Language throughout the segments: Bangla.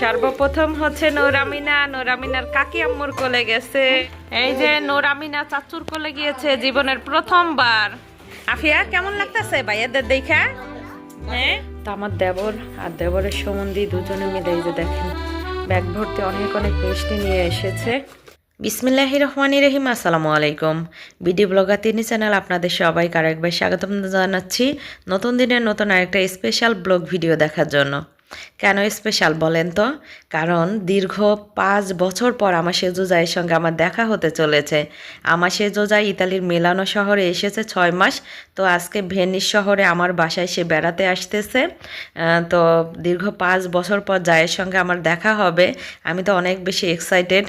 সর্বপ্রথম হচ্ছে নোরামিনা। নোরামিনার কাকি আম্মুর কোলে গেছে। এই যে নোরামিনা চাচুর কোলে গিয়েছে জীবনের প্রথমবার। আফিয়া, কেমন লাগতেছে ভাইয়াদের দেখা? হ্যাঁ? তো আমার দেবর আর দেবরের সম্বন্ধী দুজনে মিলে এই যে দেখেন, ব্যাগ ভর্তি অনেক অনেক মিষ্টি নিয়ে এসেছে। বিসমিল্লাহ রহমানি রহিম, আসসালামু আলাইকুম। বিডি ব্লগার তিনি চ্যানেল আপনাদের সবাইকে আরেকবার স্বাগতম জানাচ্ছি নতুন দিনের নতুন আরেকটা স্পেশাল ব্লগ ভিডিও দেখার জন্য। কেন স্পেশাল বলেন তো? কারণ দীর্ঘ পাঁচ বছর পর আমার সেজোজাইয়ের সঙ্গে আমার দেখা হতে চলেছে। আমার সেজোজাই ইতালির মিলানো শহরে এসেছে ছয় মাস। তো আজকে ভেনিস শহরে আমার বাসায় সে বেড়াতে আসতেছে। তো দীর্ঘ পাঁচ বছর পর জায়ের সঙ্গে আমার দেখা হবে। আমি তো অনেক বেশি এক্সাইটেড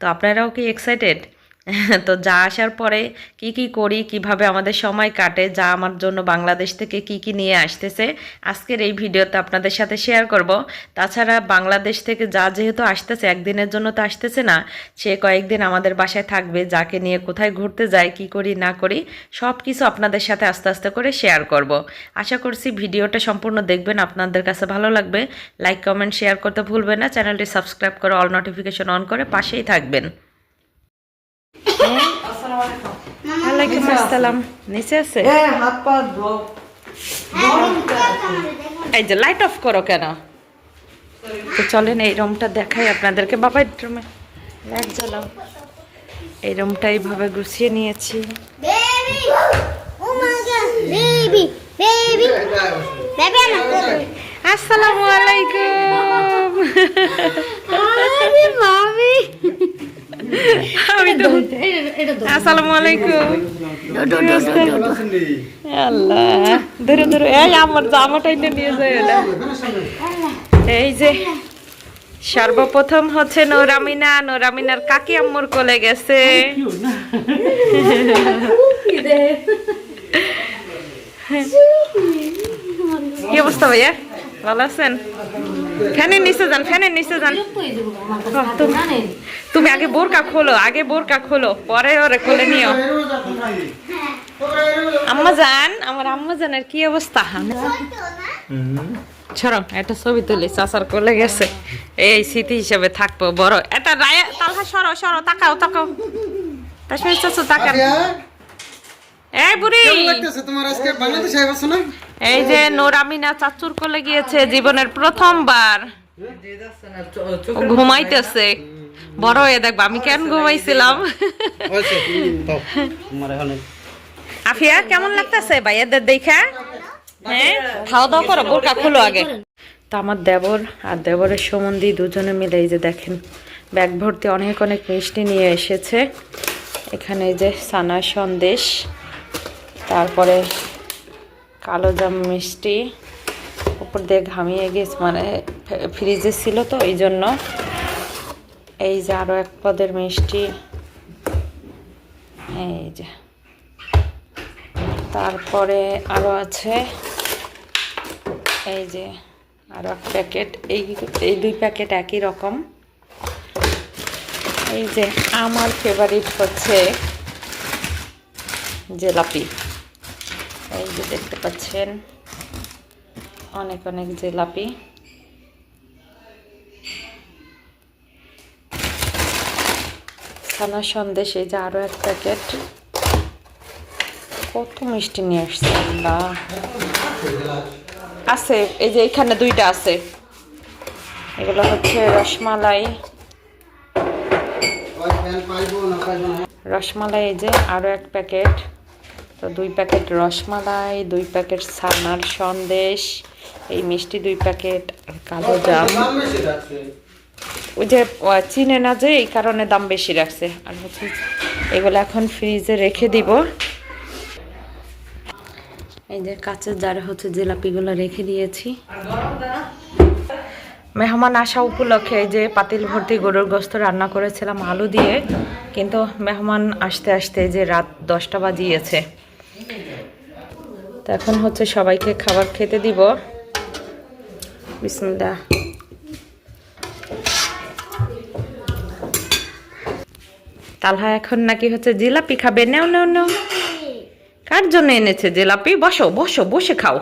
তো আপনারাও কি এক্সাইটেড তো যা আসার পরে কি কি করি, কীভাবে আমাদের সময় কাটে, যা আমার জন্য বাংলাদেশ থেকে কি কি নিয়ে আসতেছে, আজকের এই ভিডিওতে আপনাদের সাথে শেয়ার করব। তাছাড়া বাংলাদেশ থেকে যা যেহেতু আসতেছে, একদিনের জন্য তো আসতেছে না, সে কয়েকদিন আমাদের বাসায় থাকবে, যাকে নিয়ে কোথায় ঘুরতে যায় কি করি, না করি সব কিছু আপনাদের সাথে আস্তে আস্তে করে শেয়ার করব। আশা করছি ভিডিওটা সম্পূর্ণ দেখবেন, আপনাদের কাছে ভালো লাগবে। লাইক কমেন্ট শেয়ার করতে ভুলবেন না, চ্যানেলটি সাবস্ক্রাইব করে অল নোটিফিকেশন অন করে পাশেই থাকবেন। ওয়ালাইকুম আসসালাম নিচে আছে হ্যাঁ হাত পা ধো এই যে লাইট অফ করো কেন তো চলেন এই রুমটা দেখাই আপনাদেরকে বাবা রুমে লাইট জ্বালাও এই রুমটা এইভাবে গুছিয়ে নিয়েছি Baby! Oh আসসালামু আলাইকুম। আল্লাহ। এই যে, সর্বপ্রথম হচ্ছে নোরামিনা। নোরামিনার কাকি আম্মুর কোলে গেছে। কি অবস্থা ভাইয়া? ভালো আছেন ফ্যানের নিচে যান ফ্যানের নিচে যান। তুমি- তুমি আগে বোরকা খোলো আগে বোরকা খোলো পরে ওরে খুলে নিও। আম্মা জান আমার আম্মা জানের কি অবস্থা? ছড়ো একটা ছবি তুলি চাচার কোলে গেছে। এই স্মৃতি হিসেবে থাকব বড়। এটা রায়া তালহা সরো সরো তাকাও তাকাও। তাসমির চাচু তাকান। এই বুড়ি! কেমন লাগতেছে তোমার আজকে? বাংলাদেশে আসছো না এই যে নোরামিনা চাচুর কোলে গিয়েছে জীবনের প্রথমবার। ঘুমাইতেছে। বড় হয়ে দেখব আমি কেন ঘুমাইছিলাম? আফিয়া কেমন লাগতেছে ভাইয়াদের দেখা? হ্যাঁ? খাওয়া দাওয়া করো বোরকা খুলো আগে। তো আমার দেবর আর দেবরের সম্বন্ধী দুজনে মিলে এই যে দেখেন ব্যাগ ভর্তি অনেক অনেক মিষ্টি নিয়ে এসেছে। এখানে এই যে সানা সন্দেশ। তারপরে কালো জাম মিষ্টি উপর দিয়ে ঘামিয়ে গেছে মানে ফ্রিজে ছিল তো, এই জন্য। এই যে আরও এক পদের মিষ্টি। এই যে। তারপরে আরও আছে, এই যে আরও এক প্যাকেট। এই এই দুই প্যাকেট একই রকম। এই যে আমার ফেভারিট হচ্ছে জেলাপি। এই যে দেখতে পাচ্ছেন, অনেক অনেক জেলাপি। ছানা সন্দেশ এই যে আরও এক প্যাকেট। কত মিষ্টি নিয়ে আসছে, আল্লাহ। আছে, এই যে এখানে দুইটা আছে। এগুলো হচ্ছে রসমালাই। রসমালাই এই যে আরও এক প্যাকেট। তো দুই প্যাকেট রসমালাই দুই প্যাকেট ছানার সন্দেশ এই মিষ্টি দুই প্যাকেট কালো জাম। বেশি রাখছে। ওই যে চিনে না যে এই কারণে দাম বেশি রাখছে। আর হচ্ছে এগুলো এখন ফ্রিজে রেখে দিব। এই যে কাঁচের জারে হচ্ছে জিলাপিগুলো রেখে দিয়েছি। মেহমান আসা উপলক্ষে এই যে পাতিল ভর্তি গরুর গোস্ত রান্না করেছিলাম আলু দিয়ে কিন্তু মেহমান আসতে আসতে যে রাত দশটা বাজিয়েছে। তো এখন হচ্ছে সবাইকে খাবার খেতে দিব। বিসমিল্লাহ। তালহা এখন নাকি হচ্ছে জিলাপি খাবে। নেও নেও নেও। কার জন্য এনেছে জিলাপি? বসো বসো, বসে খাও।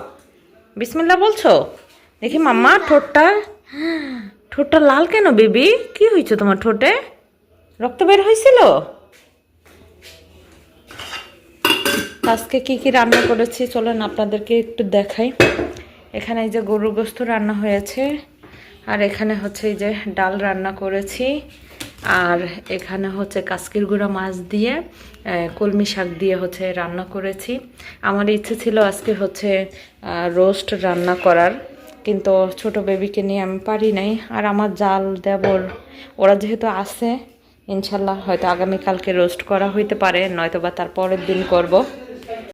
বিসমিল্লা বলছো? দেখি মাম্মা, ঠোঁটটা ঠোঁটটা লাল কেন বেবি? কি হয়েছে তোমার ঠোঁটে? রক্ত বের হয়েছিল? আজকে কি কি রান্না করেছি, চলেন আপনাদেরকে একটু দেখাই। এখানে এই যে গরু গোস্ত রান্না হয়েছে, আর এখানে হচ্ছে এই যে ডাল রান্না করেছি, আর এখানে হচ্ছে কাসকির গুঁড়া মাছ দিয়ে কলমি শাক দিয়ে হচ্ছে রান্না করেছি। আমার ইচ্ছে ছিল আজকে হচ্ছে রোস্ট রান্না করার, কিন্তু ছোট বেবিকে নিয়ে আমি পারি নাই, আর আমার জাল দেবর, ওরা যেহেতু আছে, ইনশাল্লাহ হয়তো আগামীকালকে রোস্ট করা হইতে পারে নয়তো বা তার পরের দিন করব।